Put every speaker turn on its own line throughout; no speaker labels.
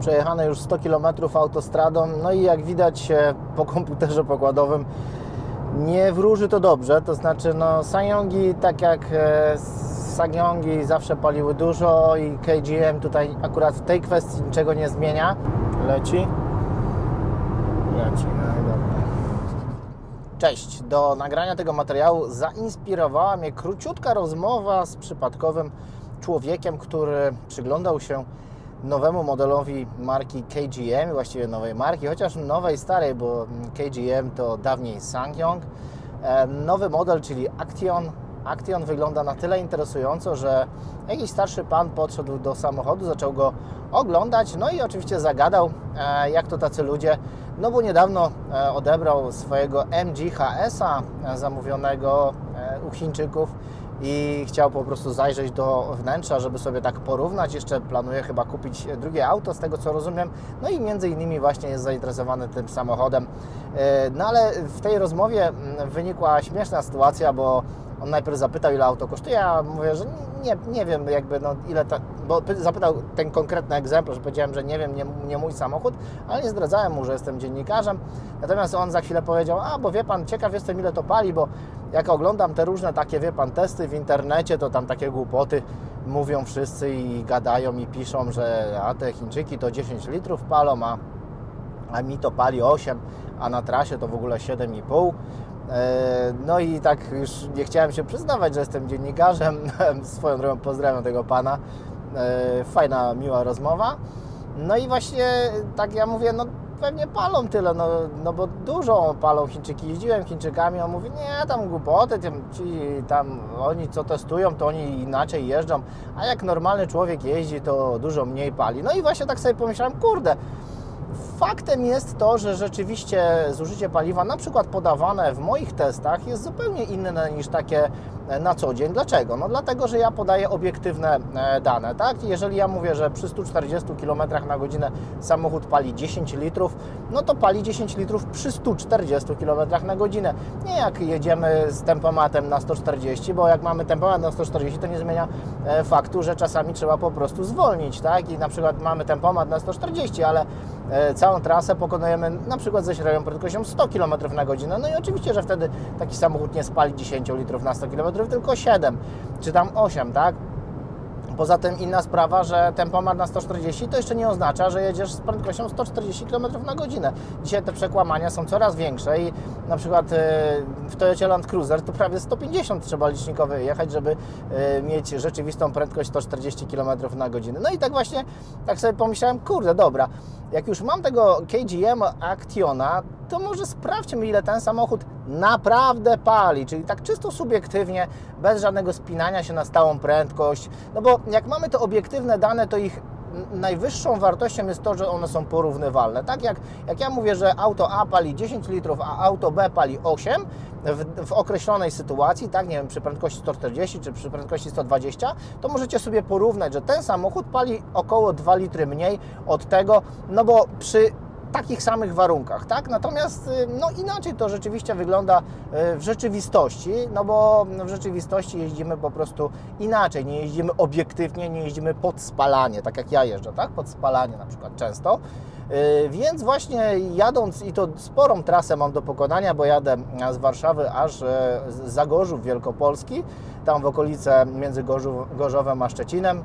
przejechane już 100 km autostradą, no i jak widać po komputerze pokładowym, nie wróży to dobrze, to znaczy no Sanyongi, tak jak e, Sangyongi zawsze paliły dużo i KGM tutaj akurat w tej kwestii niczego nie zmienia. Leci? Leci, no i dobra. Cześć, do nagrania tego materiału zainspirowała mnie króciutka rozmowa z przypadkowym człowiekiem, który przyglądał się nowemu modelowi marki KGM, właściwie nowej marki, chociaż nowej, starej, bo KGM to dawniej Sangyong. E, Nowy model, czyli Action. Action wygląda na tyle interesująco, że jakiś starszy pan podszedł do samochodu, zaczął go oglądać, no i oczywiście zagadał, e, jak to tacy ludzie, no bo niedawno e, odebrał swojego MG HS-a e, zamówionego u Chińczyków i chciał po prostu zajrzeć do wnętrza, żeby sobie tak porównać. Jeszcze planuje chyba kupić drugie auto, z tego co rozumiem. No i między innymi właśnie jest zainteresowany tym samochodem. E, No ale w tej rozmowie mm, wynikła śmieszna sytuacja, bo on najpierw zapytał, ile auto kosztuje, ja mówię, że nie, nie wiem jakby no ile bo py- zapytał ten konkretny egzemplarz, powiedziałem, że nie wiem, nie, nie mój samochód, ale nie zdradzałem mu, że jestem dziennikarzem. Natomiast on za chwilę powiedział, a bo wie pan, ciekaw jestem ile to pali, bo jak oglądam te różne takie, wie pan, testy w internecie, to tam takie głupoty mówią wszyscy i gadają i piszą, że a te Chińczyki to 10 litrów palą, a a mi to pali 8, a na trasie to w ogóle 7,5. E, No i tak już nie chciałem się przyznawać, że jestem dziennikarzem. Swoją drogą pozdrawiam tego pana. E, Fajna, miła rozmowa. No i właśnie tak ja mówię, no pewnie palą tyle, no, no bo dużo palą Chińczyki. Jeździłem Chińczykami, on mówi, nie, tam głupoty, tym, ci tam oni co testują, to oni inaczej jeżdżą, a jak normalny człowiek jeździ, to dużo mniej pali. No i właśnie tak sobie pomyślałem, kurde, Faktem jest to, że rzeczywiście zużycie paliwa, na przykład podawane w moich testach, jest zupełnie inne niż takie na co dzień. Dlaczego? No dlatego, że ja podaję obiektywne e, dane, tak? Jeżeli ja mówię, że przy 140 km na godzinę samochód pali 10 litrów, no to pali 10 litrów przy 140 km na godzinę. Nie jak jedziemy z tempomatem na 140, bo jak mamy tempomat na 140, to nie zmienia e, faktu, że czasami trzeba po prostu zwolnić, tak? I na przykład mamy tempomat na 140, ale e, całą trasę pokonujemy na przykład ze średnią prędkością 100 km na godzinę. No i oczywiście, że wtedy taki samochód nie spali 10 litrów na 100 km, tylko 7 czy tam 8, tak? Poza tym inna sprawa, że tempomat na 140 to jeszcze nie oznacza, że jedziesz z prędkością 140 km na godzinę. Dzisiaj te przekłamania są coraz większe i na przykład e, w Toyocie Land Cruiser to prawie 150 trzeba licznikowy jechać, żeby e, mieć rzeczywistą prędkość 140 km na godzinę. No i tak właśnie, tak sobie pomyślałem, kurde, dobra, jak już mam tego KGM Actiona, to może sprawdźmy, ile ten samochód naprawdę pali, czyli tak czysto subiektywnie, bez żadnego spinania się na stałą prędkość. No bo jak mamy te obiektywne dane, to ich najwyższą wartością jest to, że one są porównywalne. Tak jak, jak ja mówię, że auto A pali 10 litrów, a auto B pali 8 w, w określonej sytuacji, tak, nie wiem, przy prędkości 140 czy przy prędkości 120, to możecie sobie porównać, że ten samochód pali około 2 litry mniej od tego, no bo przy takich samych warunkach, tak? Natomiast y, no inaczej to rzeczywiście wygląda y, w rzeczywistości, no bo w rzeczywistości jeździmy po prostu inaczej, nie jeździmy obiektywnie, nie jeździmy pod spalanie, tak jak ja jeżdżę, tak? Pod spalanie na przykład często. Y, Więc właśnie jadąc, i to sporą trasę mam do pokonania, bo jadę z Warszawy aż e, z Zagorzów Wielkopolski, tam w okolice między Gorzów, Gorzowem a Szczecinem,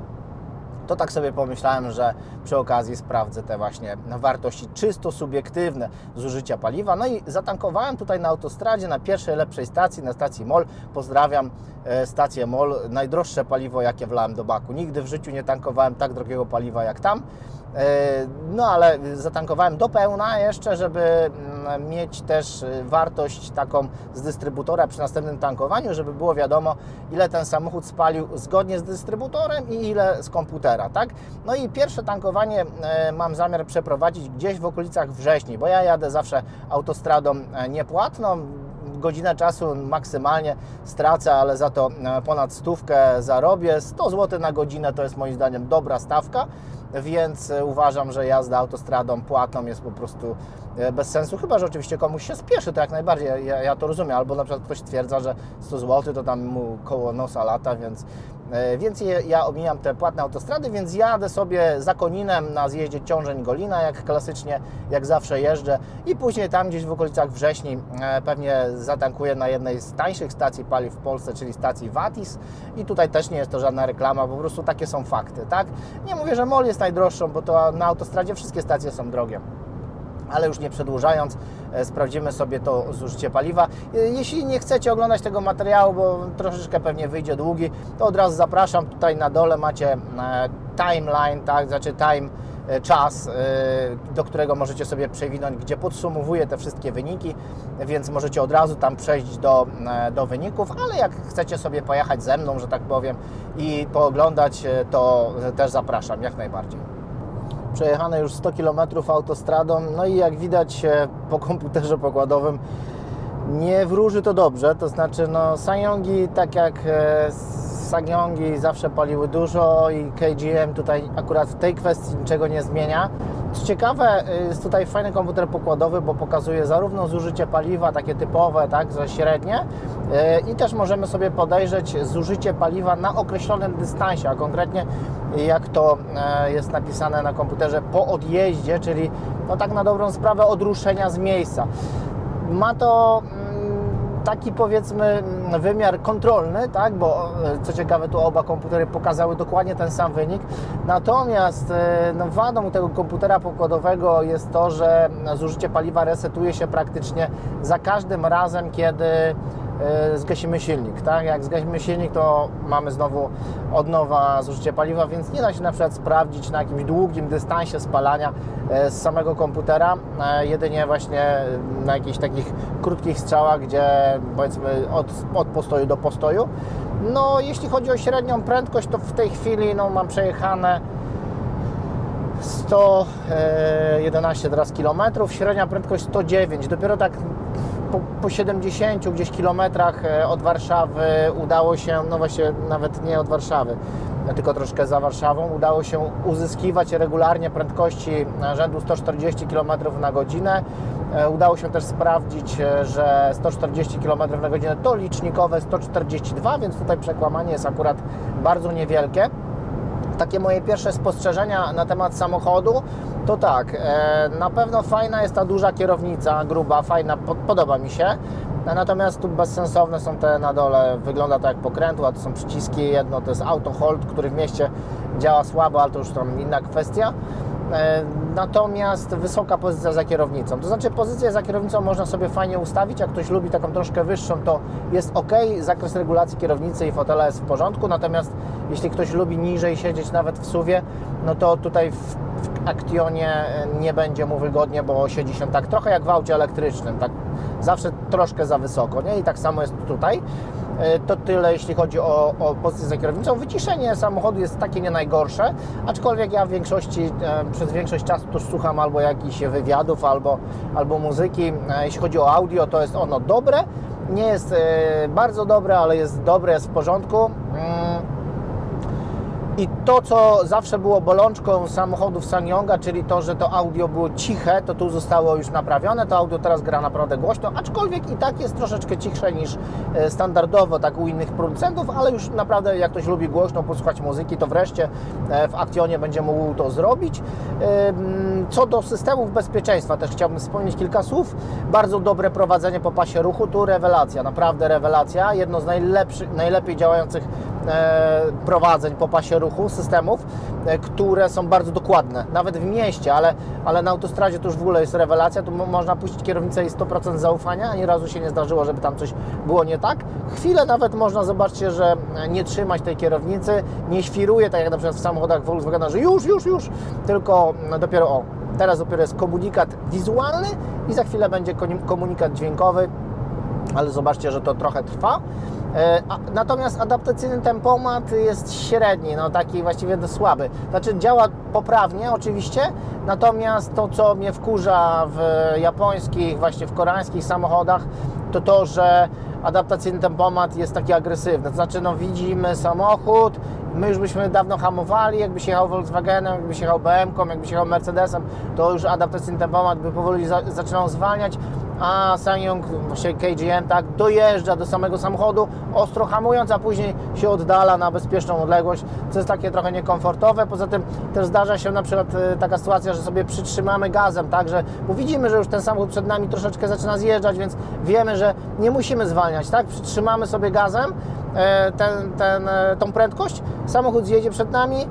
to tak sobie pomyślałem, że przy okazji sprawdzę te właśnie wartości czysto subiektywne zużycia paliwa. No i zatankowałem tutaj na autostradzie, na pierwszej lepszej stacji, na stacji MOL. Pozdrawiam e, stację MOL. Najdroższe paliwo, jakie wlałem do baku. Nigdy w życiu nie tankowałem tak drogiego paliwa jak tam. E, No ale zatankowałem do pełna jeszcze, żeby mm, mieć też e, wartość taką z dystrybutora przy następnym tankowaniu, żeby było wiadomo, ile ten samochód spalił zgodnie z dystrybutorem i ile z komputera, tak? No i pierwsze tankowanie e, mam zamiar przeprowadzić gdzieś w okolicach wrześni, bo ja jadę zawsze autostradą e, niepłatną, godzinę czasu maksymalnie stracę, ale za to ponad stówkę zarobię. 100 zł na godzinę to jest moim zdaniem dobra stawka, więc e, uważam, że jazda autostradą płatną jest po prostu bez sensu, chyba że oczywiście komuś się spieszy, to jak najbardziej, ja, ja to rozumiem, albo na przykład ktoś twierdza, że 100 zł to tam mu koło nosa lata, więc E, Więc ja omijam te płatne autostrady, więc jadę sobie za Koninem na zjeździe Ciążeń-Golina, jak klasycznie, jak zawsze jeżdżę. I później tam gdzieś w okolicach wrześni e, pewnie zatankuję na jednej z tańszych stacji paliw w Polsce, czyli stacji Watis. I tutaj też nie jest to żadna reklama, po prostu takie są fakty, tak? Nie mówię, że MOL jest najdroższą, bo to na autostradzie wszystkie stacje są drogie ale już nie przedłużając, e, sprawdzimy sobie to zużycie paliwa. E, Jeśli nie chcecie oglądać tego materiału, bo troszeczkę pewnie wyjdzie długi, to od razu zapraszam. Tutaj na dole macie e, timeline, tak, znaczy time, czas, do którego możecie sobie przewinąć, gdzie podsumowuję te wszystkie wyniki, więc możecie od razu tam przejść do, do wyników, ale jak chcecie sobie pojechać ze mną, że tak powiem, i pooglądać, to też zapraszam, jak najbardziej przejechane już 100 km autostradą, no i jak widać e, po komputerze pokładowym nie wróży to dobrze, to znaczy no Sanyongi tak jak e, Sanyongi zawsze paliły dużo i KGM tutaj akurat w tej kwestii niczego nie zmienia. Co ciekawe, y, jest tutaj fajny komputer pokładowy, bo pokazuje zarówno zużycie paliwa, takie typowe, tak, za średnie i też możemy sobie podejrzeć zużycie paliwa na określonym dystansie, a konkretnie jak to e, jest napisane na komputerze po odjeździe, czyli no tak na dobrą sprawę od ruszenia z miejsca. Ma to mm, taki powiedzmy mm, wymiar kontrolny, tak, bo e, co ciekawe tu oba komputery pokazały dokładnie ten sam wynik. Natomiast e, no, wadą tego komputera pokładowego jest to, że zużycie paliwa resetuje się praktycznie za każdym razem, kiedy e, zgasimy silnik, tak? Jak zgasimy silnik, to mamy znowu od nowa zużycie paliwa, więc nie da się na przykład sprawdzić na jakimś długim dystansie spalania e, z samego komputera, e, jedynie właśnie na jakichś takich krótkich strzałach, gdzie powiedzmy od, od postoju do postoju. No, jeśli chodzi o średnią prędkość, to w tej chwili no, mam przejechane 111 teraz kilometrów, średnia prędkość 109. Dopiero tak po, po 70 gdzieś kilometrach e, od Warszawy udało się, no właśnie nawet nie od Warszawy, tylko troszkę za Warszawą, udało się uzyskiwać regularnie prędkości rzędu 140 km na godzinę. E, Udało się też sprawdzić, e, że 140 km na godzinę to licznikowe 142, więc tutaj przekłamanie jest akurat bardzo niewielkie takie moje pierwsze spostrzeżenia na temat samochodu, to tak, e, na pewno fajna jest ta duża kierownica, gruba, fajna, po- podoba mi się. Natomiast tu bezsensowne są te na dole, wygląda to jak pokrętło, a to są przyciski. Jedno to jest auto hold, który w mieście działa słabo, ale to już tam inna kwestia. E, Natomiast wysoka pozycja za kierownicą. To znaczy pozycję za kierownicą można sobie fajnie ustawić, jak ktoś lubi taką troszkę wyższą, to jest ok, zakres regulacji kierownicy i fotela jest w porządku, natomiast jeśli ktoś lubi niżej siedzieć nawet w suwie, no to tutaj w, w Actionie e, nie będzie mu wygodnie, bo siedzi się tak trochę jak w aucie elektrycznym, tak zawsze troszkę za wysoko, nie? I tak samo jest tutaj. E, To tyle, jeśli chodzi o, o pozycję za kierownicą. Wyciszenie samochodu jest takie nie najgorsze, aczkolwiek ja w większości, e, przez większość czasu tu słucham albo jakichś wywiadów, albo, albo muzyki. E, Jeśli chodzi o audio, to jest ono dobre. Nie jest bardzo dobre, ale jest dobre, jest w porządku. Mm, i to, co zawsze było bolączką samochodów Sanyonga, czyli to, że to audio było ciche, to tu zostało już naprawione. To audio teraz gra naprawdę głośno, aczkolwiek i tak jest troszeczkę cichsze niż e, standardowo, tak u innych producentów, ale już naprawdę jak ktoś lubi głośno posłuchać muzyki, to wreszcie e, w Actionie będzie mógł to zrobić. Ym, Co do systemów bezpieczeństwa, też chciałbym wspomnieć kilka słów. Bardzo dobre prowadzenie po pasie ruchu, tu rewelacja, naprawdę rewelacja. Jedno z najlepszych, najlepiej działających e, prowadzeń po pasie ruchu, systemów, e, które są bardzo dokładne, nawet w mieście, ale, ale na autostradzie to już w ogóle jest rewelacja, tu mo- można puścić kierownicę i 100% zaufania, ani razu się nie zdarzyło, żeby tam coś było nie tak. Chwilę nawet można, zobaczcie, że nie trzymać tej kierownicy, nie świruje, tak jak na przykład w samochodach Volkswagena, że już, już, już, tylko dopiero o, teraz dopiero jest komunikat wizualny i za chwilę będzie komunikat dźwiękowy, ale zobaczcie, że to trochę trwa. E, Natomiast adaptacyjny tempomat jest średni, no taki właściwie słaby. Znaczy działa poprawnie oczywiście, natomiast to co mnie wkurza w japońskich, właśnie w koreańskich samochodach, to to, że adaptacyjny tempomat jest taki agresywny. To znaczy no widzimy samochód, my już byśmy dawno hamowali, jakbyś jechał Volkswagenem, jakbyś jechał BMW, jakbyś jechał Mercedesem, to już adaptacyjny tempomat by powoli za, zaczynał zwalniać. A Sanyong, właśnie KGM, tak, dojeżdża do samego samochodu, ostro hamując, a później się oddala na bezpieczną odległość, co jest takie trochę niekomfortowe. Poza tym też zdarza się na przykład e, taka sytuacja, że sobie przytrzymamy gazem, tak, że bo widzimy, że już ten samochód przed nami troszeczkę zaczyna zjeżdżać, więc wiemy, że nie musimy zwalniać, tak, przytrzymamy sobie gazem e, ten, ten, e, tą prędkość, samochód zjedzie przed nami,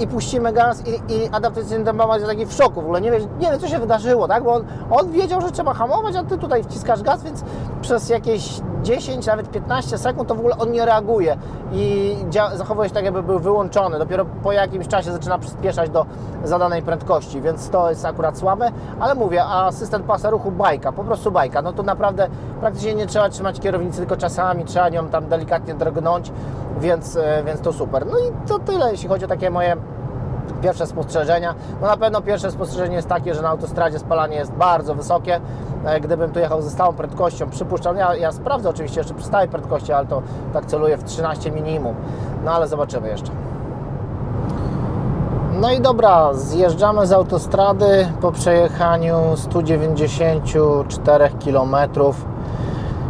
i puścimy gaz i, i adaptacyjny tempomat jest taki w szoku, w ogóle nie wie, nie wie co się wydarzyło, tak? Bo on, on wiedział, że trzeba hamować, a ty tutaj wciskasz gaz, więc przez jakieś 10, nawet 15 sekund to w ogóle on nie reaguje i zachowuje się tak, jakby był wyłączony. Dopiero po jakimś czasie zaczyna przyspieszać do zadanej prędkości, więc to jest akurat słabe, ale mówię, a asystent pasa ruchu bajka, po prostu bajka, no to naprawdę praktycznie nie trzeba trzymać kierownicy, tylko czasami trzeba nią tam delikatnie drgnąć, więc, e, więc to super. No i to tyle, jeśli chodzi o takie moje pierwsze spostrzeżenia. No na pewno pierwsze spostrzeżenie jest takie, że na autostradzie spalanie jest bardzo wysokie. E, Gdybym tu jechał ze stałą prędkością, przypuszczam, ja, ja sprawdzę oczywiście jeszcze przy stałej prędkości, ale to tak celuję w 13 minimum. No ale zobaczymy jeszcze. No i dobra, zjeżdżamy z autostrady po przejechaniu 194 km.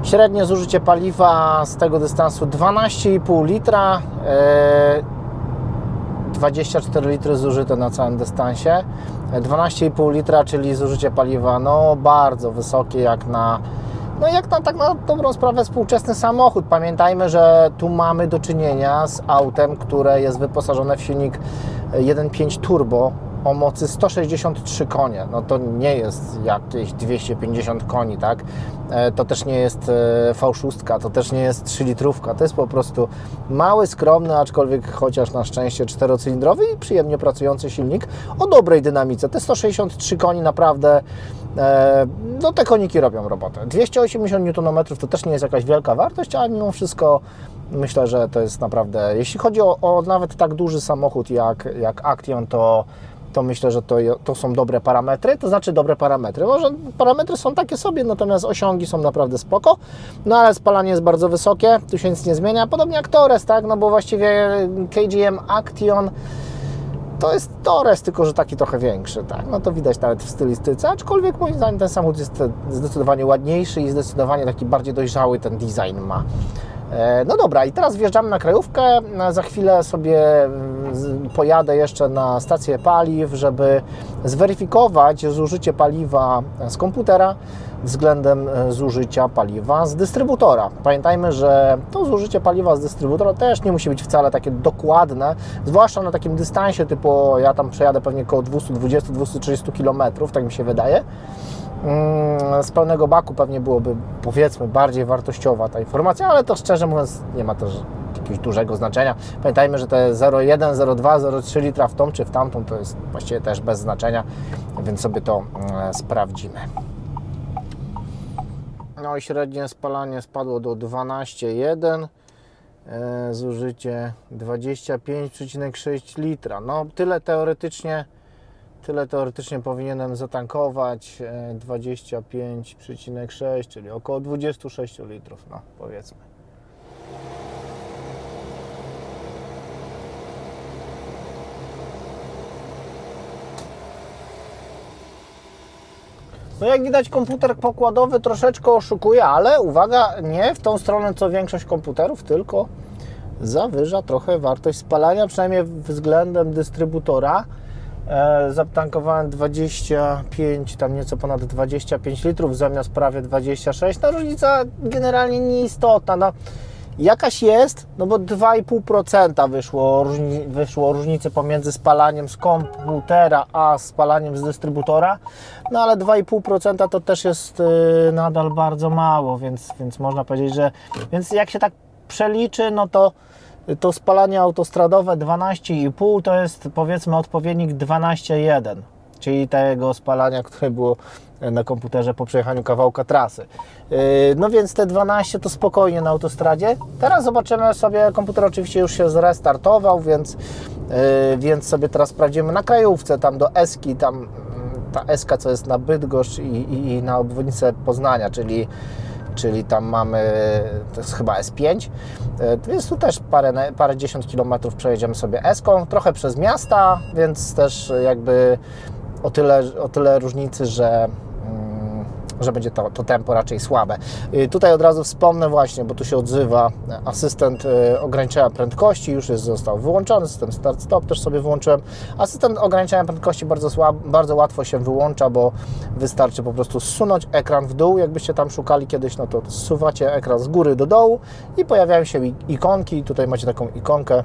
Średnie zużycie paliwa z tego dystansu 12,5 litra. E, 24 litry zużyte na całym dystansie. 12,5 litra, czyli zużycie paliwa no bardzo wysokie jak na no jak na tak na dobrą sprawę współczesny samochód. Pamiętajmy, że tu mamy do czynienia z autem, które jest wyposażone w silnik 1.5 turbo o mocy 163 konie. No to nie jest jakieś 250 koni, tak? E, To też nie jest e, V6, to też nie jest 3 litrówka. To jest po prostu mały, skromny, aczkolwiek chociaż na szczęście czterocylindrowy i przyjemnie pracujący silnik o dobrej dynamice. Te 163 koni naprawdę E, no te koniki robią robotę. 280 Nm to też nie jest jakaś wielka wartość, ale mimo wszystko myślę, że to jest naprawdę, jeśli chodzi o, o nawet tak duży samochód jak, jak Action, to, to myślę, że to, to są dobre parametry, to znaczy dobre parametry. Może parametry są takie sobie, natomiast osiągi są naprawdę spoko, no ale spalanie jest bardzo wysokie, tu się nic nie zmienia, podobnie jak Torres, tak, no bo właściwie KGM Action to jest Torres, tylko że taki trochę większy, tak? No to widać nawet w stylistyce, aczkolwiek moim zdaniem ten samochód jest zdecydowanie ładniejszy i zdecydowanie taki bardziej dojrzały ten design ma. E, No dobra, i teraz wjeżdżamy na krajówkę. Za chwilę sobie mm, pojadę jeszcze na stację paliw, żeby zweryfikować zużycie paliwa z komputera względem e, zużycia paliwa z dystrybutora. Pamiętajmy, że to zużycie paliwa z dystrybutora też nie musi być wcale takie dokładne, zwłaszcza na takim dystansie typu ja tam przejadę pewnie około 220-230 km, tak mi się wydaje. Mm, Z pełnego baku pewnie byłoby powiedzmy bardziej wartościowa ta informacja, ale to szczerze mówiąc nie ma też jakiegoś dużego znaczenia. Pamiętajmy, że te 0,1, 0,2, 0,3 litra w tą czy w tamtą to jest właściwie też bez znaczenia, więc sobie to mm, sprawdzimy. No i średnie spalanie spadło do 12,1. E, Zużycie 25,6 litra. No tyle teoretycznie, tyle teoretycznie powinienem zatankować. e, 25,6, czyli około 26 litrów, no powiedzmy. No jak widać komputer pokładowy troszeczkę oszukuje, ale uwaga, nie w tą stronę co większość komputerów, tylko zawyża trochę wartość spalania, przynajmniej względem dystrybutora. E, Zatankowałem 25, tam nieco ponad 25 litrów zamiast prawie 26. No różnica generalnie nieistotna. No, jakaś jest, no bo 2,5% wyszło, wyszło różnicy pomiędzy spalaniem z komputera a spalaniem z dystrybutora. No ale 2,5% to też jest y, nadal bardzo mało, więc, więc można powiedzieć, że więc jak się tak przeliczy, no to to spalanie autostradowe 12,5 to jest powiedzmy odpowiednik 12,1, czyli tego spalania, które było na komputerze po przejechaniu kawałka trasy. Yy, No więc te 12 to spokojnie na autostradzie. Teraz zobaczymy sobie, komputer oczywiście już się zrestartował, więc, yy, więc sobie teraz sprawdzimy na krajówce, tam do Eski, tam mm, ta Eska, co jest na Bydgoszcz i, i, i na obwodnicę Poznania, czyli czyli tam mamy, to jest chyba S5, e, więc tu też parę, parę dziesiąt kilometrów przejedziemy sobie Eską, trochę przez miasta, więc też jakby o tyle, o tyle różnicy, że, że będzie to, to tempo raczej słabe. Y, Tutaj od razu wspomnę właśnie, bo tu się odzywa asystent y, ograniczenia prędkości, już jest, został wyłączony, system start-stop też sobie wyłączyłem. Asystent ograniczenia prędkości bardzo, słab, bardzo łatwo się wyłącza, bo wystarczy po prostu zsunąć ekran w dół, jakbyście tam szukali kiedyś, no to zsuwacie ekran z góry do dołu i pojawiają się ikonki, tutaj macie taką ikonkę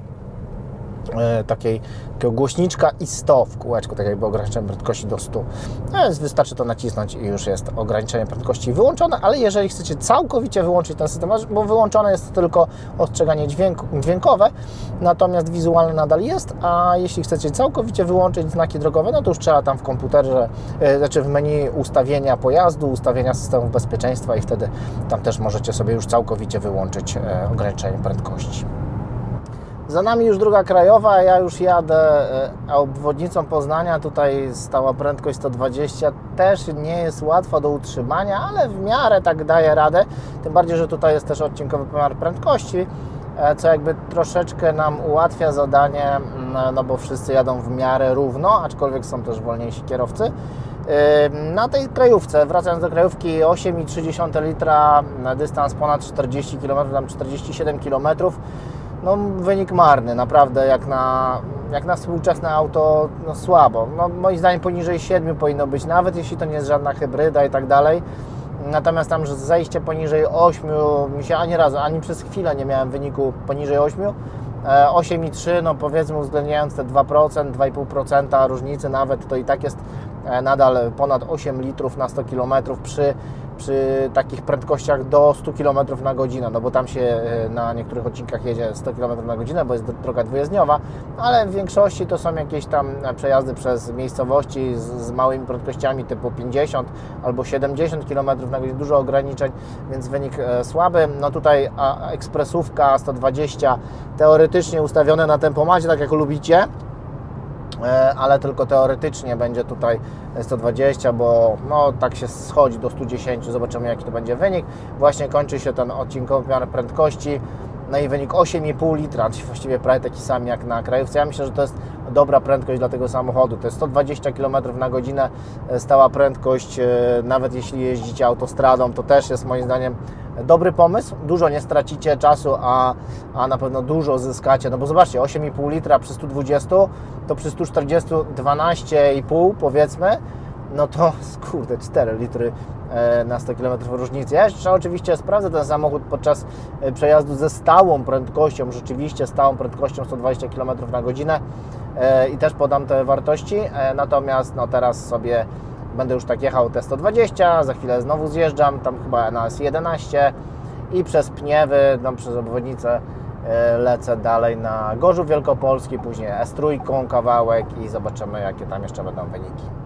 takiej, takiego głośniczka i 100 w kółeczku, tak jakby ograniczenie prędkości do 100. No więc wystarczy to nacisnąć i już jest ograniczenie prędkości wyłączone, ale jeżeli chcecie całkowicie wyłączyć ten system, bo wyłączone jest tylko ostrzeganie dźwiękowe, natomiast wizualne nadal jest, a jeśli chcecie całkowicie wyłączyć znaki drogowe, no to już trzeba tam w komputerze, e, znaczy w menu ustawienia pojazdu, ustawienia systemów bezpieczeństwa i wtedy tam też możecie sobie już całkowicie wyłączyć e, ograniczenie prędkości. Za nami już druga krajowa, ja już jadę e, obwodnicą Poznania, tutaj stała prędkość 120, też nie jest łatwa do utrzymania, ale w miarę tak daje radę, tym bardziej, że tutaj jest też odcinkowy pomiar prędkości, e, co jakby troszeczkę nam ułatwia zadanie, mm, no bo wszyscy jadą w miarę równo, aczkolwiek są też wolniejsi kierowcy. E, Na tej krajówce, wracając do krajówki, 8,3 litra na dystans ponad 40 km, tam 47 km, no, wynik marny, naprawdę jak na, jak na współczesne auto no, słabo. No, moim zdaniem poniżej 7 powinno być, nawet jeśli to nie jest żadna hybryda i tak dalej. Natomiast tam że zejście poniżej 8, mi się ani razu, ani przez chwilę nie miałem wyniku poniżej 8. E, 8,3, no powiedzmy uwzględniając te 2%, 2,5% różnicy nawet, to i tak jest e, nadal ponad 8 litrów na 100 km przy, przy takich prędkościach do 100 km na godzinę, no bo tam się e, na niektórych odcinkach jedzie 100 km na godzinę, bo jest droga dwujezdniowa, ale w większości to są jakieś tam e, przejazdy przez miejscowości z, z małymi prędkościami typu 50 albo 70 km na godzinę, dużo ograniczeń, więc wynik e, słaby. No tutaj ekspresówka 120 teoretycznie ustawione na tempomacie, tak jak lubicie, ale tylko teoretycznie będzie tutaj 120, bo no, tak się schodzi do 110, zobaczymy jaki to będzie wynik. Właśnie kończy się ten odcinkowy miar prędkości, no i wynik 8,5 litra, czyli właściwie prawie taki sam jak na krajówce. Ja myślę, że to jest dobra prędkość dla tego samochodu. To jest 120 km na godzinę e, stała prędkość, e, nawet jeśli jeździcie autostradą, to też jest moim zdaniem dobry pomysł. Dużo nie stracicie czasu, a, a na pewno dużo zyskacie. No bo zobaczcie, 8,5 litra przy 120, to przy 140 12,5 powiedzmy, no to kurde 4 litry e, na 100 km różnicy. Ja jeszcze oczywiście sprawdzę ten samochód podczas e, przejazdu ze stałą prędkością, rzeczywiście stałą prędkością 120 km na godzinę e, i też podam te wartości. Natomiast no teraz sobie będę już tak jechał te 120, za chwilę znowu zjeżdżam, tam chyba na S11 i przez Pniewy, no, przez obwodnicę lecę dalej na Gorzów Wielkopolski, później S3 kawałek i zobaczymy jakie tam jeszcze będą wyniki.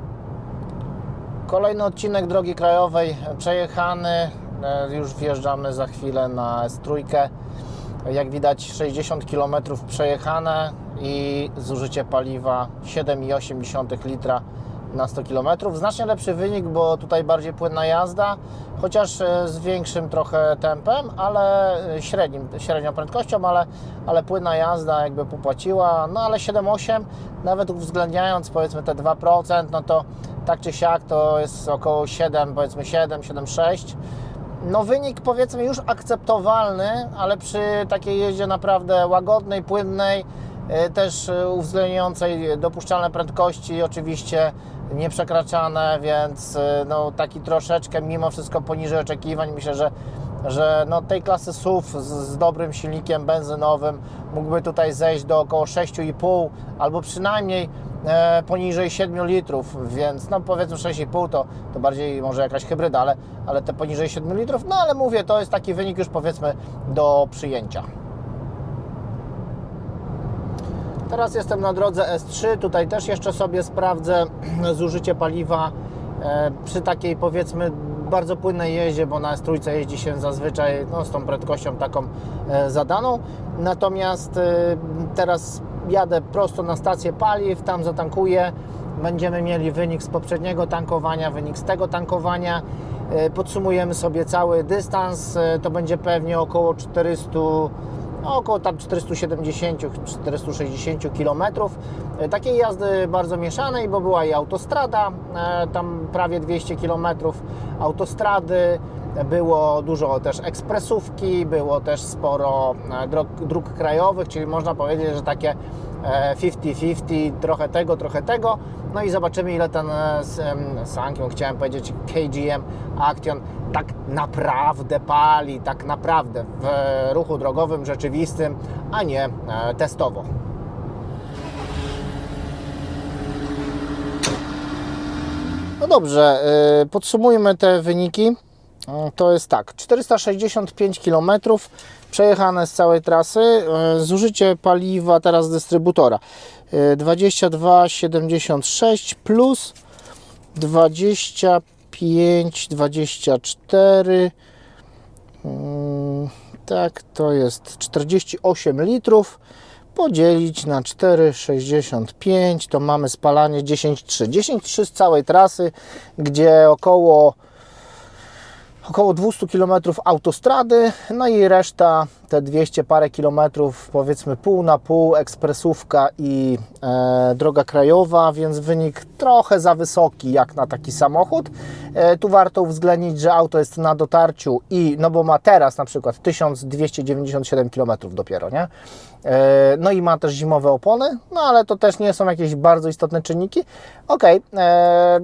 Kolejny odcinek drogi krajowej przejechany, e, już wjeżdżamy za chwilę na S3. Jak widać 60 km przejechane i zużycie paliwa 7,8 litra na 100 km. Znacznie lepszy wynik, bo tutaj bardziej płynna jazda, chociaż e, z większym trochę tempem, ale e, średnim, średnią prędkością, ale, ale płynna jazda jakby popłaciła. No ale 7,8 nawet uwzględniając powiedzmy te 2%, no to tak czy siak to jest około 7, powiedzmy 7, 7,6. No wynik powiedzmy już akceptowalny, ale przy takiej jeździe naprawdę łagodnej, płynnej, e, też uwzględniającej dopuszczalne prędkości, oczywiście nieprzekraczane, więc e, no taki troszeczkę mimo wszystko poniżej oczekiwań. Myślę, że, że no tej klasy SUV z, z dobrym silnikiem benzynowym mógłby tutaj zejść do około 6,5 albo przynajmniej e, poniżej 7 litrów, więc no powiedzmy 6,5 to, to bardziej może jakaś hybryda, ale, ale te poniżej 7 litrów, no ale mówię, to jest taki wynik już powiedzmy do przyjęcia. Teraz jestem na drodze S3, tutaj też jeszcze sobie sprawdzę zużycie paliwa e, przy takiej powiedzmy bardzo płynnej jeździe, bo na S3 jeździ się zazwyczaj no, z tą prędkością taką e, zadaną. Natomiast e, teraz jadę prosto na stację paliw, tam zatankuję. Będziemy mieli wynik z poprzedniego tankowania, wynik z tego tankowania. E, Podsumujemy sobie cały dystans. To będzie pewnie około 400 no, około tam 470-460 km. Takiej jazdy bardzo mieszanej, bo była i autostrada, e, tam prawie 200 km autostrady, było dużo też ekspresówki, było też sporo e, dróg, krajowych, czyli można powiedzieć, że takie e, 50-50, trochę tego, trochę tego. No i zobaczymy, ile ten e, Sankion, chciałem powiedzieć KGM Action, tak naprawdę pali, tak naprawdę w e, ruchu drogowym rzeczywistym, a nie e, testowo. No dobrze, y, podsumujmy te wyniki. Y, To jest tak, 465 km przejechane z całej trasy, y, zużycie paliwa teraz dystrybutora y, 22,76 plus 25, 24 Mm, tak, to jest 48 litrów. Podzielić na 4,65 to mamy spalanie 10,3. 10,3 z całej trasy, gdzie około około 200 km autostrady, no i reszta te 200 parę kilometrów, powiedzmy pół na pół, ekspresówka i e, droga krajowa, więc wynik trochę za wysoki jak na taki samochód. E, tu warto uwzględnić, że auto jest na dotarciu i, no bo ma teraz na przykład 1297 km dopiero, nie? E, no i ma też zimowe opony, no ale to też nie są jakieś bardzo istotne czynniki. Ok, e,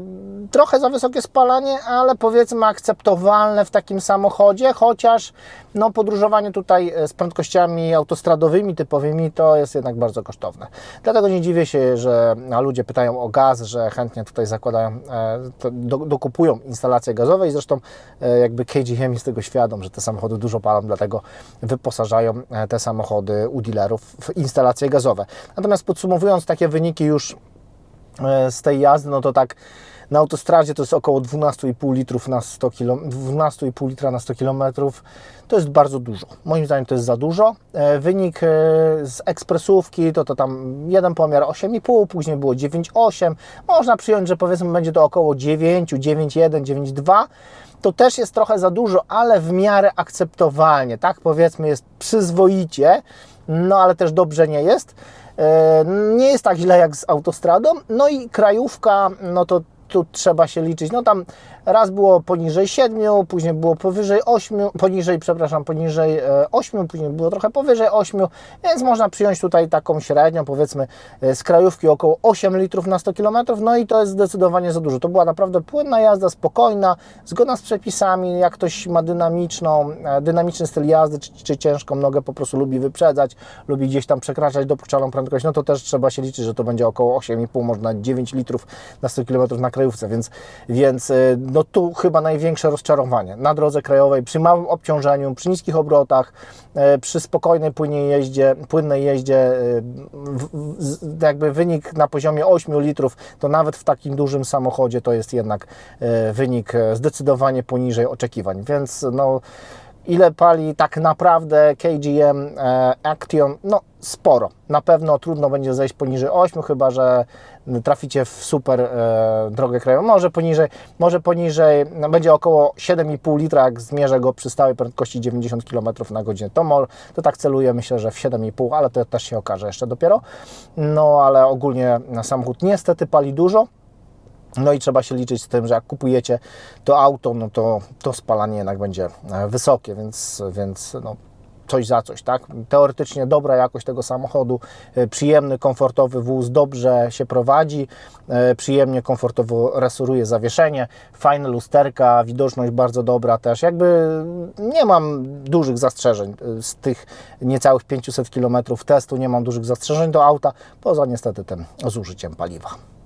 trochę za wysokie spalanie, ale powiedzmy akceptowalne w takim samochodzie, chociaż no, podróżowanie tutaj e, z prędkościami autostradowymi typowymi to jest jednak bardzo kosztowne. Dlatego nie dziwię się, że ludzie pytają o gaz, że chętnie tutaj zakładają, dokupują instalacje gazowe i zresztą jakby KGM jest tego świadom, że te samochody dużo palą, dlatego wyposażają te samochody u dealerów w instalacje gazowe. Natomiast podsumowując takie wyniki już e, z tej jazdy, no to tak na autostradzie to jest około 12,5 litrów na 100 km, 12,5 litra na 100 km. To jest bardzo dużo. Moim zdaniem to jest za dużo. E, Wynik e, z ekspresówki to, to tam jeden pomiar 8,5, później było 9,8. Można przyjąć, że powiedzmy będzie to około 9, 9,1, 9,2 to też jest trochę za dużo, ale w miarę akceptowalnie, tak? Powiedzmy jest przyzwoicie, no ale też dobrze nie jest. E, Nie jest tak źle jak z autostradą, no i krajówka, no to tu trzeba się liczyć, no tam raz było poniżej 7, później było powyżej 8, poniżej, przepraszam, poniżej e, 8, później było trochę powyżej 8, więc można przyjąć tutaj taką średnią, powiedzmy e, z krajówki około 8 litrów na 100 km, no i to jest zdecydowanie za dużo. To była naprawdę płynna jazda, spokojna, zgodna z przepisami, jak ktoś ma dynamiczną, e, dynamiczny styl jazdy, czy, czy ciężką nogę po prostu lubi wyprzedzać, lubi gdzieś tam przekraczać dopuszczalną prędkość, no to też trzeba się liczyć, że to będzie około 8,5, można 9 litrów na 100 km na krajówce, więc, więc no tu chyba największe rozczarowanie. Na drodze krajowej, przy małym obciążeniu, przy niskich obrotach, e, przy spokojnej, płynnej jeździe, płynnej jeździe, z- jakby wynik na poziomie 8 litrów, to nawet w takim dużym samochodzie to jest jednak e, wynik e, zdecydowanie poniżej oczekiwań, więc no ile pali tak naprawdę KGM e, Action? No sporo. Na pewno trudno będzie zejść poniżej 8, chyba że traficie w super e, drogę krajową. Może poniżej, może poniżej, no, będzie około 7,5 litra, jak zmierzę go przy stałej prędkości 90 km na godzinę. To, mo, to tak celuję, myślę, że w 7,5, ale to też się okaże jeszcze dopiero. No ale ogólnie samochód niestety pali dużo. No i trzeba się liczyć z tym, że jak kupujecie to auto, no to, to spalanie jednak będzie e, wysokie, więc, więc no, coś za coś, tak? Teoretycznie dobra jakość tego samochodu, e, przyjemny, komfortowy wóz, dobrze się prowadzi, e, przyjemnie, komfortowo resoruje zawieszenie, fajne lusterka, widoczność bardzo dobra też. Jakby nie mam dużych zastrzeżeń e, z tych niecałych 500 km testu, nie mam dużych zastrzeżeń do auta, poza niestety tym zużyciem paliwa.